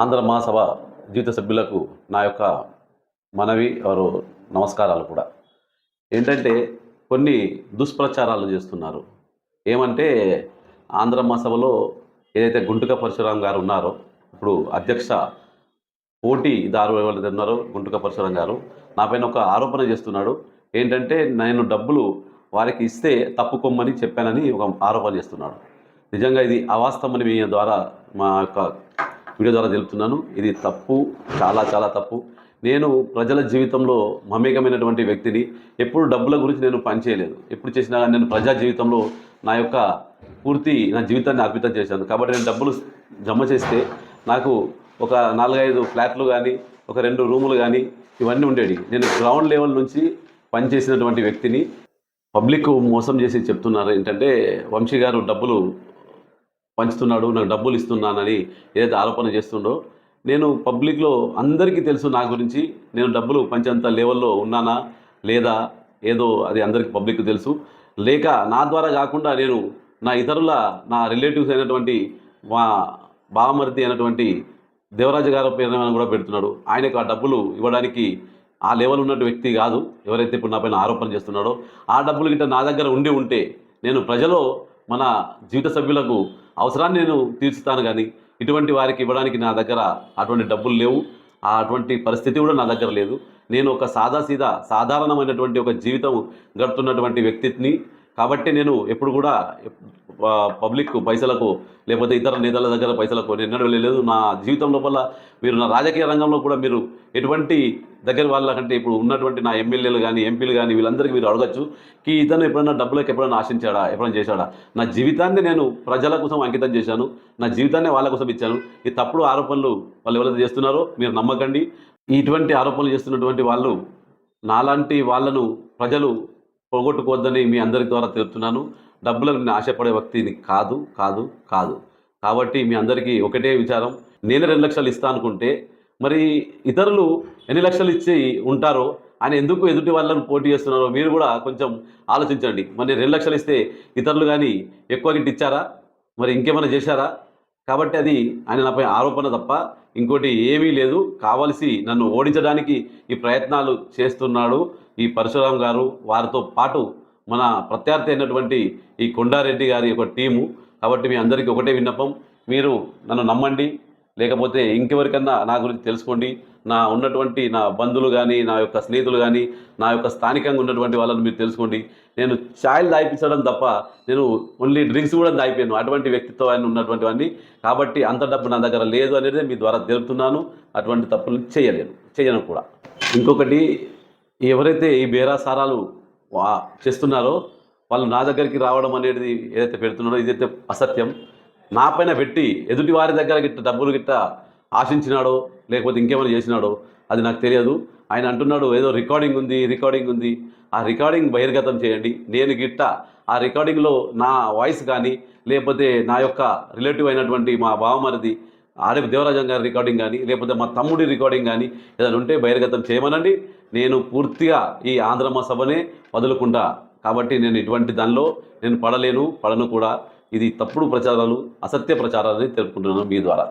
ఆంధ్ర మహాసభ జీవిత సభ్యులకు నా యొక్క మనవి వారు నమస్కారాలు కూడా. ఏంటంటే కొన్ని దుష్ప్రచారాలు చేస్తున్నారు. ఏమంటే ఆంధ్ర మహాసభలో ఏదైతే గుంటుక పరశురాం గారు ఉన్నారో ఇప్పుడు అధ్యక్ష పోటీదారు ఎవరైతే ఉన్నారో గుంటుక పరశురాం గారు నాపైన ఒక ఆరోపణ చేస్తున్నాడు. ఏంటంటే నేను డబ్బులు వారికి ఇస్తే తప్పుకోమని చెప్పానని ఒక ఆరోపణ చేస్తున్నాడు. నిజంగా ఇది అవాస్తవమని మీ ద్వారా మా యొక్క వీడియో ద్వారా తెలుపుతున్నాను. ఇది తప్పు చాలా చాలా తప్పు. నేను ప్రజల జీవితంలో మమేకమైనటువంటి వ్యక్తిని. ఎప్పుడు డబ్బుల గురించి నేను పనిచేయలేదు ఎప్పుడు చేసినా కానీ నేను ప్రజా జీవితంలో నా యొక్క పూర్తి నా జీవితాన్ని అర్పితం చేశాను. కాబట్టి నేను డబ్బులు జమ చేస్తే నాకు ఒక నాలుగైదు ఫ్లాట్లు కానీ ఒక రెండు రూములు కానీ ఇవన్నీ ఉండేవి. నేను గ్రౌండ్ లెవెల్ నుంచి పనిచేసినటువంటి వ్యక్తిని. పబ్లిక్ మోసం చేసి చెప్తున్నారు ఏంటంటే వంశీ గారు డబ్బులు పంచుతున్నాడు నాకు డబ్బులు ఇస్తున్నానని ఏదైతే ఆరోపణ చేస్తుండో నేను పబ్లిక్లో అందరికీ తెలుసు నా గురించి. నేను డబ్బులు పంచేంత లెవెల్లో ఉన్నానా? లేదా? ఏదో అది అందరికీ పబ్లిక్ తెలుసు. లేక నా ద్వారా కాకుండా నేను నా ఇతరుల నా రిలేటివ్స్ అయినటువంటి మా బావమరిది అయినటువంటి దేవరాజు గారు పేరు కూడా పెడుతున్నాడు. ఆయనకు ఆ డబ్బులు ఇవ్వడానికి ఆ లెవెల్ ఉన్నట్టు వ్యక్తి కాదు. ఎవరైతే ఇప్పుడు నా పైన ఆరోపణ చేస్తున్నాడో ఆ డబ్బులు గిట్ట నా దగ్గర ఉండి ఉంటే నేను ప్రజలో మన జీవిత సభ్యులకు అవసరాన్ని నేను తీర్చుతాను కానీ ఇటువంటి వారికి ఇవ్వడానికి నా దగ్గర అటువంటి డబ్బులు లేవు. ఆ అటువంటి పరిస్థితి కూడా నా దగ్గర లేదు. నేను ఒక సాదాసీదా సాధారణమైనటువంటి ఒక జీవితం గడుపుతున్నటువంటి వ్యక్తిని కాబట్టి నేను ఎప్పుడు కూడా పబ్లిక్ పైసలకు లేకపోతే ఇతర నేతల దగ్గర పైసలకు నేను ఎన్నడూ వెళ్ళలేదు. నా జీవితం లోపల మీరు నా రాజకీయ రంగంలో కూడా మీరు ఎటువంటి దగ్గర వాళ్ళకంటే ఇప్పుడు ఉన్నటువంటి నా ఎమ్మెల్యేలు కానీ ఎంపీలు కానీ వీళ్ళందరికీ మీరు అడగచ్చు. కి ఇతను ఎప్పుడైనా డబ్బులకు ఎప్పుడైనా ఆశించాడా? ఎప్పుడైనా చేశాడా? నా జీవితాన్ని నేను ప్రజల కోసం అంకితం చేశాను. నా జీవితాన్ని వాళ్ళ కోసం ఇచ్చాను. ఈ తప్పుడు ఆరోపణలు వాళ్ళు ఎవరైతే చేస్తున్నారో మీరు నమ్మకండి. ఇటువంటి ఆరోపణలు చేస్తున్నటువంటి వాళ్ళు నాలాంటి వాళ్ళను ప్రజలు పోగొట్టుకోవద్దని మీ అందరి ద్వారా తెలుపుతున్నాను. డబ్బులకు నేను ఆశపడే వ్యక్తిని కాదు కాదు కాదు. కాబట్టి మీ అందరికీ ఒకటే విచారం. నేను రెండు లక్షలు ఇస్తా అనుకుంటే మరి ఇతరులు ఎన్ని లక్షలు ఇచ్చి ఉంటారో ఆయన ఎందుకు ఎదుటి వాళ్ళని పోటీ చేస్తున్నారో మీరు కూడా కొంచెం ఆలోచించండి. మరి రెండు లక్షలు ఇస్తే ఇతరులు కానీ ఎక్కువ గిట్ట ఇచ్చారా మరి ఇంకేమైనా చేశారా? కాబట్టి అది ఆయన నాపై ఆరోపణ తప్ప ఇంకోటి ఏమీ లేదు. కావలసి నన్ను ఓడించడానికి ఈ ప్రయత్నాలు చేస్తున్నాడు ఈ పరశురాం గారు. వారితో పాటు మన ప్రత్యర్థి అయినటువంటి ఈ కొండారెడ్డి గారి యొక్క టీము. కాబట్టి మీ అందరికీ ఒకటే విన్నపం. మీరు నన్ను నమ్మండి. లేకపోతే ఇంకెవరికన్నా నా గురించి తెలుసుకోండి. నా ఉన్నటువంటి నా బంధువులు కానీ నా యొక్క స్నేహితులు కానీ నా యొక్క స్థానికంగా ఉన్నటువంటి వాళ్ళని మీరు తెలుసుకోండి. నేను ఛాయలు దాయిపించడం తప్ప నేను ఓన్లీ డ్రింక్స్ కూడా దాయిపోయాను అటువంటి వ్యక్తిత్వం ఆయన ఉన్నటువంటి వాడిని. కాబట్టి అంత డబ్బు నా దగ్గర లేదు అనేది మీ ద్వారా తెలుపుతున్నాను. అటువంటి తప్పులు చేయలేను. చేయను కూడా. ఇంకొకటి ఎవరైతే ఈ బేరాసారాలు చేస్తున్నారో వాళ్ళు నా దగ్గరికి రావడం అనేది ఏదైతే పెడుతున్నారో ఇదైతే అసత్యం. నా పైన పెట్టి ఎదుటి వారి దగ్గర గిట్ట డబ్బులు గిట్ట ఆశించినాడో లేకపోతే ఇంకేమైనా చేసినాడో అది నాకు తెలియదు. ఆయన అంటున్నాడు ఏదో రికార్డింగ్ ఉంది రికార్డింగ్ ఉంది. ఆ రికార్డింగ్ బహిర్గతం చేయండి. నేను గిట్ట ఆ రికార్డింగ్లో నా వాయిస్ కానీ లేకపోతే నా యొక్క రిలేటివ్ అయినటువంటి మా బావమరిది ఆడే దేవరాజం గారి రికార్డింగ్ కానీ లేకపోతే మా తమ్ముడి రికార్డింగ్ కానీ ఏదైనా ఉంటే బహిర్గతం చేయమనండి. నేను పూర్తిగా ఈ ఆంధ్రమ సభనే వదులుకుంటా. కాబట్టి నేను ఇటువంటి దానిలో నేను పడలేను పడను కూడా. ఇది తప్పుడు ప్రచారాలు అసత్య ప్రచారాలని తెలుపుకుంటున్నాను మీ ద్వారా.